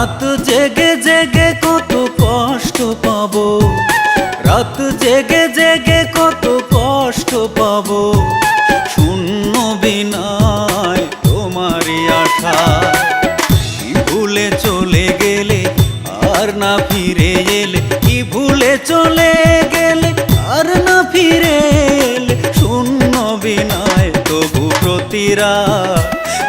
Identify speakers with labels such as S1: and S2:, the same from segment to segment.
S1: রাত জেগে জেগে কত কষ্ট পাব। রাত জেগে জেগে কত কষ্ট পাব। শূন্য বিনায় তোমার আশা। ভুলে চলে গেলে আর না ফিরে এলে? কি ভুলে চলে গেলে আর না ফিরে এলে? শূন্য বিনায় তবু প্রতিরা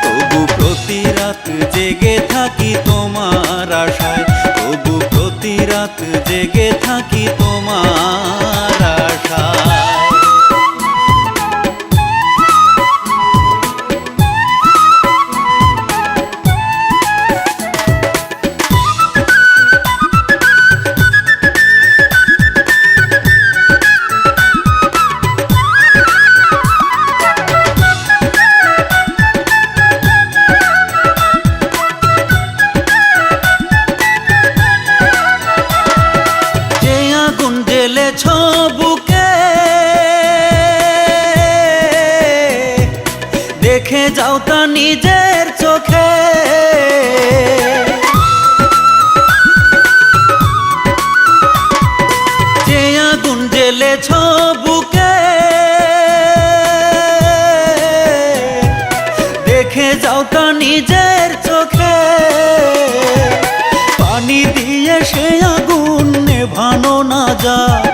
S1: তবু প্রতিরাত জেগে থাকি তোমার আশায় তবু প্রতিরাত জেগে থাকি তোমার নিজের চোখে। যে আগুন জ্বেলেছ বুকে, দেখে যাও তা নিজের চোখে। পানি দিয়ে সে আগুন নেভানো না যায়।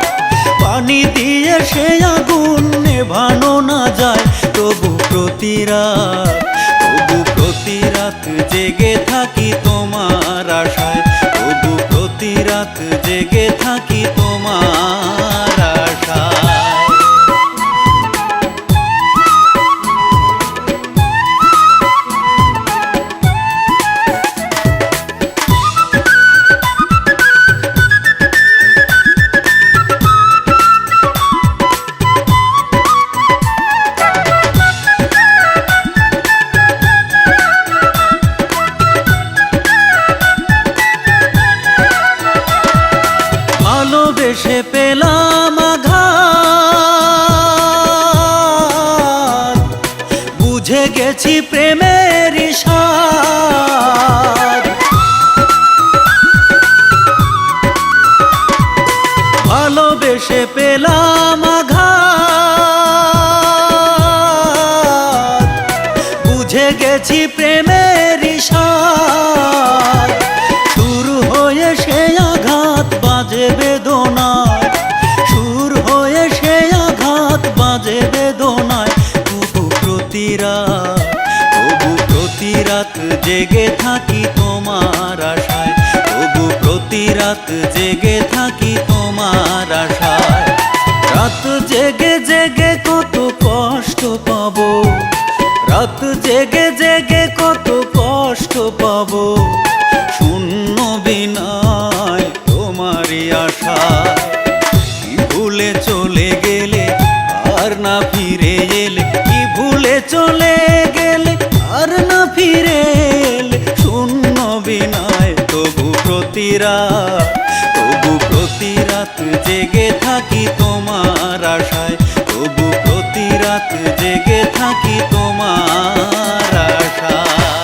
S1: পানি দিয়ে সে আগুন নেভানো না যায়। তবু প্রতিরাত তবু প্রতিরাত জেগে থাকি তোমার আশায়। তবু প্রতিরাত জেগে থাকি তোমার পেলাম আঘাত। বুঝে গেছি প্রেমের ইশাদ ভালোবেসে পেলাম আঘাত। বুঝে গেছি প্রেমের ইশাদ শুরু হয়ে সে প্রতিরাত জেগে থাকি তোমার আশায়। তবু প্রতিরাত জেগে থাকি তোমার আশায়। রাত জেগে জেগে কত কষ্ট পাবো, রাত জেগে জেগে কত কষ্ট পাবো। শূন্য বিনায় তোমারই আশায়। কি ভুলে চলে গেলে আর না ফিরে এলে চলে চলে গেলে আর না ফিরে শূন্য বিনায়। তবু প্রতিরা তবু প্রতিরাত জেগে থাকি তোমার আশায়। তবু প্রতিরাত জেগে থাকি তোমার আশায়।